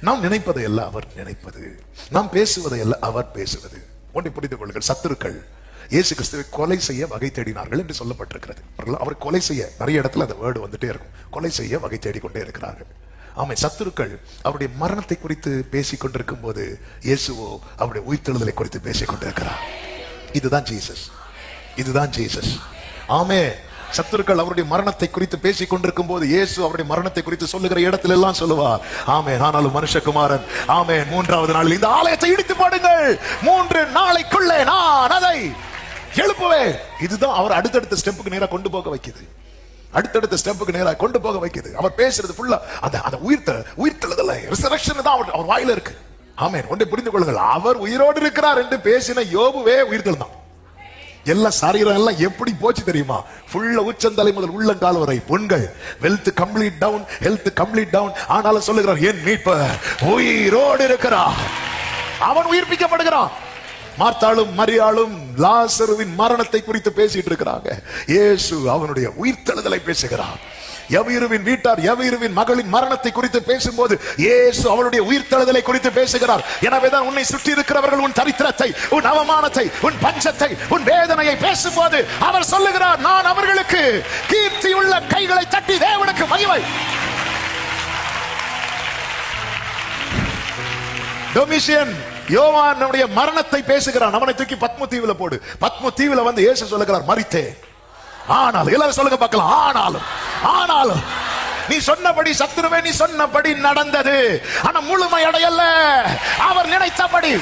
நாம் நினைப்பதை அல்ல அவர் நினைப்பது. நாம் பேசுவதை அல்ல அவர் பேசுவது. ஒன்றை புரிந்து கொள்ளுங்கள். சத்துருக்கள் இயேசு கிறிஸ்துவை கொலை செய்ய வகை தேடினார்கள் என்று சொல்லப்பட்டிருக்கிறது. அவர்கள் அவர் கொலை செய்ய நிறைய இடத்துல அந்த வேர்டு வந்துட்டே இருக்கும். கொலை செய்ய வகை தேடிக்கொண்டே இருக்கிறார்கள். ஆமை சத்துருக்கள் அவருடைய மரணத்தை குறித்து பேசிக் கொண்டிருக்கும் போது இயேசுவோ அவருடைய உயிர்த்தெழுதலை குறித்து பேசிக் கொண்டிருக்கிறார். இதுதான் ஜீசஸ். இதுதான் ஜீசஸ். ஆமே சத்துருக்கள் அவருடைய மரணத்தை குறித்து பேசிக் கொண்டிருக்கும் போது இயேசு அவருடைய மரணத்தை குறித்து சொல்லுகிற இடத்துல எல்லாம் சொல்லுவார் ஆமே ஆனாலும் மனுஷகுமாரன் ஆமே மூன்றாவது நாளில் இந்த ஆலயத்தை இடித்து பாடுங்கள். மூன்று நாளைக்குள்ளே நான் அதை எழுப்புவேன். இதுதான் அவர் அடுத்தடுத்த ஸ்டெப்புக்கு நேரா கொண்டு போக வைக்குது. அடுத்தடுத்த ஸ்டெப்புக்கு நேரா கொண்டு போக வைக்குது. அவர் பேசுறது ஃபுல்லா அந்த அந்த உயிர்த்த உயிர்த்தெழுதல. ரிசரக்ஷன் தான் அவர் அவர் வாயில இருக்கு. ஆமே ஒன்றை புரிந்து கொள்ளுங்கள். அவர் உயிரோடு இருக்கிறார் என்று பேசின யோபுவே உயிர்த்தெழுந்தான். எல்லா சரீரம் எல்லாம் எப்படி போச்சு தெரியுமா? ஃபுல்லா உச்சந்தலை முதல் உள்ளங்கால் வரை பொண்கள் wealth complete down health complete down ஆனாலும் சொல்லுகிறார் என் மீட்ப? உயிரோடு இருக்கிறார் அவன் உயிர்ப்பிக்கப்படுகிறான். மார்த்தாளும் மரியாளும் லாசருவின் மரணத்தை குறித்து பேசிட்டு இருக்கிறாங்க. இயேசு அவனுடைய உயிர்த்தெழுதலை பேசுகிறான் எவீருவின் வீட்டார் எவையிருவின் மகளின் மரணத்தை குறித்து பேசும்போது இயேசு அவளுடைய உயிர்த்தெழுதலை குறித்து பேசுகிறார். எனவேதான் உன்னை சுற்றி இருக்கிறவர்கள் உன் தரித்திரத்தை உன் அவமானத்தை உன் பஞ்சத்தை உன் வேதனையை பேசும்போது அவர் சொல்லுகிறார் நான் அவர்களுக்கு கீர்த்தி உள்ள கைகளை தட்டி தேவனுக்கு மகிமை. டொமிஷியன் யோவானுடைய மரணத்தை பேசுகிறான். அவனை தூக்கி பத்ம தீவுல போடு. பத்ம தீவுல வந்து இயேசு சொல்லுகிறார் மறித்தே ஆனால் எல்லாரும் சொல்லுங்க பார்க்கலாம். ஆனாலும் ஆனாலும் நீ சொன்னபடி சத்துருவே நீ சொன்னபடி நடந்தது. ஆனா முழுமை அடையல்ல அவர் நினைத்தபடி